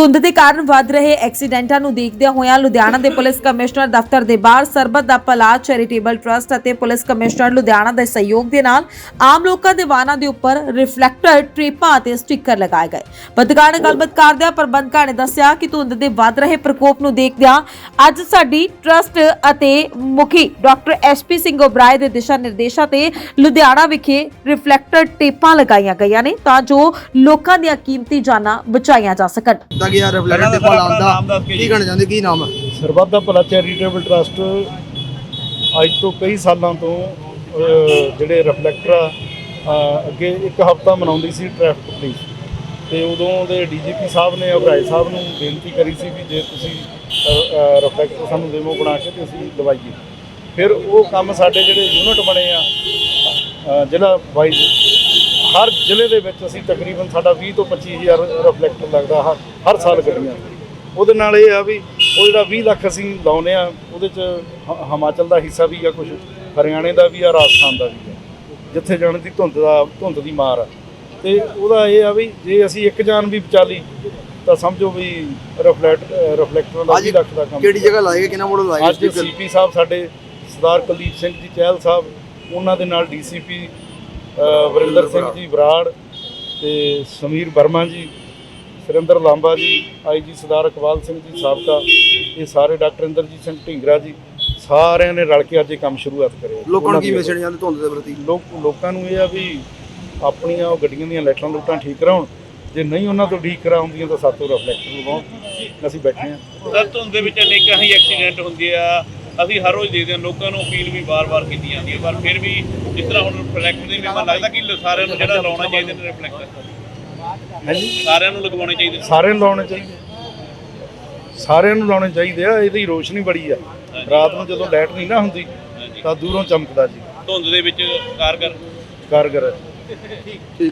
ਧੁੰਦ ਦੇ ਕਾਰਨ ਵੱਧ ਰਹੇ ਐਕਸੀਡੈਂਟਾਂ ਨੂੰ ਦੇਖਦਿਆਂ ਹੋਇਆਂ ਲੁਧਿਆਣਾ ਦੇ ਪੁਲਿਸ ਕਮਿਸ਼ਨਰ ਦਫ਼ਤਰ ਦੇ ਬਾਹਰ ਸਰਬਤ ਦਾ ਭਲਾ, ਚੈਰੀਟੇਬਲ ਟਰਸਟ ਅਤੇ ਪੁਲਿਸ ਕਮਿਸ਼ਨਰ ਲੁਧਿਆਣਾ ਦੇ ਸਹਿਯੋਗ ਦੇ ਨਾਲ ਆਮ ਲੋਕਾਂ ਦੇ ਵਾਹਨਾਂ ਦੇ ਉੱਪਰ ਰਿਫਲੈਕਟਰ, ਟ੍ਰਿਪਾਂ ਅਤੇ ਸਟicker ਲਗਾਏ ਗਏ। ਪੱਤਰਕਾਰ ਨਾਲ ਗੱਲਬਾਤ ਕਰਦਿਆਂ ਪ੍ਰਬੰਧਕਾਂ ਨੇ ਦੱਸਿਆ ਕਿ ਧੁੰਦ ਦੇ ਵੱਧ ਰਹੇ ਪ੍ਰਕੋਪ ਨੂੰ ਦੇਖਦਿਆਂ ਅੱਜ ਸਾਡੀ ਟਰਸਟ ਅਤੇ ਮੁਖੀ ਡਾਕਟਰ ਐਸਪੀ ਸਿੰਘ ਓਬਰਾਏ ਦੇ ਦਿਸ਼ਾ ਨਿਰਦੇਸ਼ਾਂ ਤੇ ਲੁਧਿਆਣਾ ਵਿਖੇ ਰਿਫਲੈਕਟਰ ਟੇਪਾਂ ਲਗਾਈਆਂ ਗਈਆਂ ਨੇ ਤਾਂ ਜੋ ਲੋਕਾਂ ਦੀਆਂ ਕੀਮਤੀ ਜਾਨਾਂ ਬਚਾਈਆਂ ਜਾ ਸਕਣ। ਯਾਰ ਰਿਫਲੈਕਟ ਤੇ ਭਲਾ ਆਉਂਦਾ ਕੀ ਕਹਿਣਾ ਚਾਹੁੰਦੇ ਕੀ ਨਾਮ ਹੈ ਸਰਬੱਤ ਦਾ ਭਲਾ ਚੈਰੀਟੇਬਲ ਟਰਸਟ ਅੱਜ ਤੋਂ ਕਈ ਸਾਲਾਂ ਤੋਂ ਜਿਹੜੇ ਰਿਫਲੈਕਟਰ ਅੱਗੇ ਇੱਕ ਹਫਤਾ ਮਨਾਉਂਦੀ ਸੀ ਟ੍ਰੈਫਿਕ ਪੁਲਿਸ। ਤੇ ਉਦੋਂ ਦੇ ਡੀਜੀਪੀ ਸਾਹਿਬ ਨੇ ਅਭਰਾਏ ਸਾਹਿਬ ਨੂੰ ਬੇਨਤੀ ਕਰੀ ਸੀ ਵੀ ਜੇ ਤੁਸੀਂ ਰਿਫਲੈਕਟਰ ਸਾਨੂੰ ਦੇਵੋ ਬਣਾ ਕੇ ਤੇ ਅਸੀਂ ਦਵਾਈਏ। ਫਿਰ ਉਹ ਕੰਮ ਸਾਡੇ ਜਿਹੜੇ ਯੂਨਿਟ ਬਣੇ ਆ ਜ਼ਿਲ੍ਹਾ ਵਾਈਜ਼ ਹਰ ਜ਼ਿਲ੍ਹੇ ਦੇ ਵਿੱਚ ਅਸੀਂ ਤਕਰੀਬਨ ਸਾਡਾ 20 ਤੋਂ 25000 ਰਿਫਲੈਕਟਰ ਲੱਗਦਾ ਹਰ ਹਰ ਸਾਲ ਗੱਡੀਆਂ। ਉਹਦੇ ਨਾਲ ਇਹ ਆ ਵੀ ਉਹ ਜਿਹੜਾ 20 ਲੱਖ ਅਸੀਂ ਲਾਉਨੇ ਆ ਉਹਦੇ ਚ ਹਿਮਾਚਲ ਦਾ ਹਿੱਸਾ ਵੀ ਆ ਕੁਝ ਹਰਿਆਣੇ ਦਾ ਵੀ ਆ ਰਾਜਸਥਾਨ ਦਾ ਵੀ ਆ। ਜਿੱਥੇ ਜਾਣ ਦੀ ਧੁੰਦ ਦਾ ਧੁੰਦ ਦੀ ਮਾਰ ਆ। ਤੇ ਉਹਦਾ ਇਹ ਆ ਵੀ ਜੇ ਅਸੀਂ ਇੱਕ ਜਾਨ ਵੀ ਬਚਾ ਲਈ ਤਾਂ ਸਮਝੋ ਵੀ ਰਿਫਲੈਕਟ ਰਿਫਲੈਕਟਰ ਦਾ 20 ਲੱਖ ਦਾ ਕੰਮ ਕਿਹੜੀ ਜਗ੍ਹਾ ਲਾਏਗਾ ਕਿਹਨਾਂ ਮੋੜ ਲਾਏਗਾ ਅੱਜ ਸੀਪੀ ਸਾਹਿਬ ਸਾਡੇ ਸਰਦਾਰ ਕੁਲਦੀਪ ਸਿੰਘ ਜੀ ਚਹਿਲ ਸਾਹਿਬ ਉਹਨਾਂ ਦੇ ਨਾਲ ਡੀਸੀਪੀ ਵਰਿੰਦਰ ਸਿੰਘ ਜੀ ਬਰਾੜ ਤੇ ਸਮੀਰ ਵਰਮਾ ਜੀ ਸੁਰਿੰਦਰ ਲਾਂਬਾ ਜੀ ਆਈਜੀ ਸਰਦਾਰ ਇਕਬਾਲ ਸਿੰਘ ਜੀ ਸਾਬਕਾ ਇਹ ਸਾਰੇ ਡਾਕਟਰ ਇੰਦਰਜੀਤ ਸਿੰਘ ਢਿੰਗਰਾ ਜੀ ਸਾਰਿਆਂ ਨੇ ਰਲ ਕੇ ਅੱਜ ਇਹ ਕੰਮ ਸ਼ੁਰੂਆਤ ਕਰਿਆ ਲੋਕਾਂ ਨੂੰ ਕੀ ਦੀ ਮੈਸੇਜ ਜਾਂਦੇ ਧੁੰਦ ਦੇ ਪ੍ਰਤੀ? ਲੋਕ ਲੋਕਾਂ ਨੂੰ ਇਹ ਆ ਵੀ ਆਪਣੀਆਂ ਉਹ ਗੱਡੀਆਂ ਦੀਆਂ ਲਾਈਟਾਂ ਲੂਟਾਂ ਠੀਕ ਕਰਾਉਣ ਜੇ ਨਹੀਂ ਉਹਨਾਂ ਤੋਂ ਠੀਕ ਕਰਾਉਂਦੀਆਂ ਤਾਂ ਸਾਤੋਂ ਰਿਫਲੈਕਟਰ ਲਵਾਉਣ ਅਸੀਂ ਬੈਠੇ ਹਾਂ। ਸਰ ਧੁੰਦ ਦੇ ਵਿੱਚ ਅਨੇਕਾਂ ਹੀ ਐਕਸੀਡੈਂਟ ਹੁੰਦੇ ਆ ਅਸੀਂ ਹਰ ਰੋਜ਼ ਦੇਖਦੇ ਹਾਂ ਲੋਕਾਂ ਨੂੰ ਅਪੀਲ ਵੀ ਵਾਰ-ਵਾਰ ਕੀਤੀ ਜਾਂਦੀ ਹੈ ਪਰ ਫਿਰ ਵੀ ਜਿਸ ਤਰ੍ਹਾਂ ਹੁਣ ਰਿਫਲੈਕਟਰ ਦੀ ਮੈਨੂੰ ਲੱਗਦਾ ਕਿ ਸਾਰਿਆਂ ਨੂੰ ਜਿਹੜਾ ਲਾਉਣਾ ਚਾਹੀਦਾ ਨੇ ਰਿਫਲੈਕਟਰ ਹਾਂਜੀ? ਸਾਰਿਆਂ ਨੂੰ ਲਗਵਾਉਣੇ ਚਾਹੀਦੇ ਸਾਰਿਆਂ ਨੂੰ ਲਾਉਣੇ ਚਾਹੀਦੇ। ਸਾਰਿਆਂ ਨੂੰ ਲਾਉਣੇ ਚਾਹੀਦੇ ਆ ਇਹਦੀ ਰੋਸ਼ਨੀ ਬੜੀ ਆ। ਰਾਤ ਨੂੰ ਜਦੋਂ ਲਾਈਟ ਨਹੀਂ ਨਾ ਹੁੰਦੀ ਤਾਂ ਦੂਰੋਂ ਚਮਕਦਾ ਜੀ। ਧੁੰਦ ਦੇ ਵਿੱਚ ਕਾਰਗਰ ਕਾਰਗਰ ਹੈ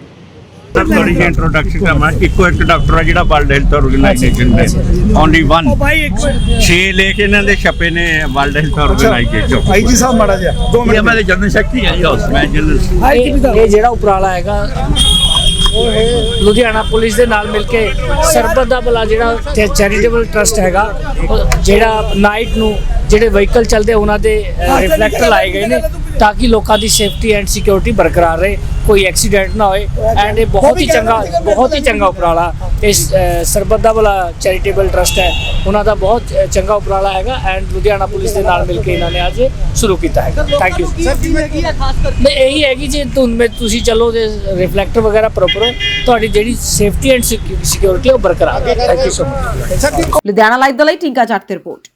ਸਰ ਥੋੜੀ ਜਿਹੀ ਇੰਟਰੋਡਕਸ਼ਨ ਕਰਾਂ ਇੱਕੋ ਇੱਕ ਡਾਕਟਰ ਆ ਜਿਹੜਾ ਵਰਲਡ ਹੈਲਥ ਆਰਗੇਨਾਈਜੇਸ਼ਨ ਦੇ। ਓਨਲੀ ਵਨ 6 ਲੇਖ ਇਹਨਾਂ ਦੇ ਛਪੇ ਨੇ World Health Organization IG Sahib ਮਾੜਾ ਜਿਹਾ 2 ਇਹ ਮੈਂ ਜਨਰਲ ਸ਼ਕਤੀ ਹੈ ਜੀ ਹਾਊਸ ਮੈਂ ਜਨਰਲ ਇਹ ਇਹ ਜਿਹੜਾ ਉਪਰਾਲਾ ਹੈਗਾ ਲੁਧਿਆਣਾ ਪੁਲਿਸ ਦੇ ਨਾਲ ਮਿਲ ਕੇ ਸਰਬਤ ਦਾ ਭਲਾ ਜਿਹੜਾ ਚੈਰੀਟੇਬਲ ਟਰਸਟ ਹੈਗਾ ਜਿਹੜਾ ਨਾਈਟ ਨੂੰ ਜਿਹੜੇ ਵਹੀਕਲ ਚੱਲਦੇ ਉਹਨਾਂ ਦੇ ਰਿਫਲੈਕਟਰ ਲਾਏ ਗਏ ਨੇ ਤਾਂ ਕਿ ਲੋਕਾਂ ਦੀ ਸੇਫਟੀ ਐਂਡ ਸਿਕਿਉਰਿਟੀ ਬਰਕਰਾਰ ਰਹੇ। ਕੋਈ ਐਕਸੀਡੈਂਟ ਨਾ ਹੋਏ ਐਂਡ ਇਹ ਬਹੁਤ ਹੀ ਚੰਗਾ ਬਹੁਤ ਹੀ ਚੰਗਾ ਉਪਰਾਲਾ ਇਸ ਅ, ਸਰਬਤ ਦਾ ਭਲਾ ਚੈਰੀਟੇਬਲ ਟਰਸਟ ਹੈ। ਉਹਨਾਂ ਦਾ ਬਹੁਤ ਚੰਗਾ ਉਪਰਾਲਾ ਹੈਗਾ ਐਂਡ ਲੁਧਿਆਣਾ ਪੁਲਿਸ ਦੇ ਨਾਲ ਮਿਲ ਕੇ ਇਹਨਾਂ ਨੇ ਅੱਜ ਸ਼ੁਰੂ ਕੀਤਾ ਹੈਗਾ। ਥੈਂਕ ਯੂ ਨਹੀਂ ਇਹੀ ਹੈ ਕਿ ਜੇ ਤੁਸੀਂ ਚੱਲੋ ਜੇ ਰਿਫਲੈਕਟਰ ਵਗੈਰਾ ਪ੍ਰੋਪਰ ਹੋ ਤੁਹਾਡੀ ਜਿਹੜੀ ਸੇਫਟੀ ਐਂਡ ਸਿਕਿਉਰਿਟੀ ਉਹ ਬਰਕਰਾਰ ਹੈ। Thank you so much Ludhiana live ਦੇ ਲਈ ਟਿੰਕਾ ਜੱਟ ਦੀ ਰਿਪੋਰਟ।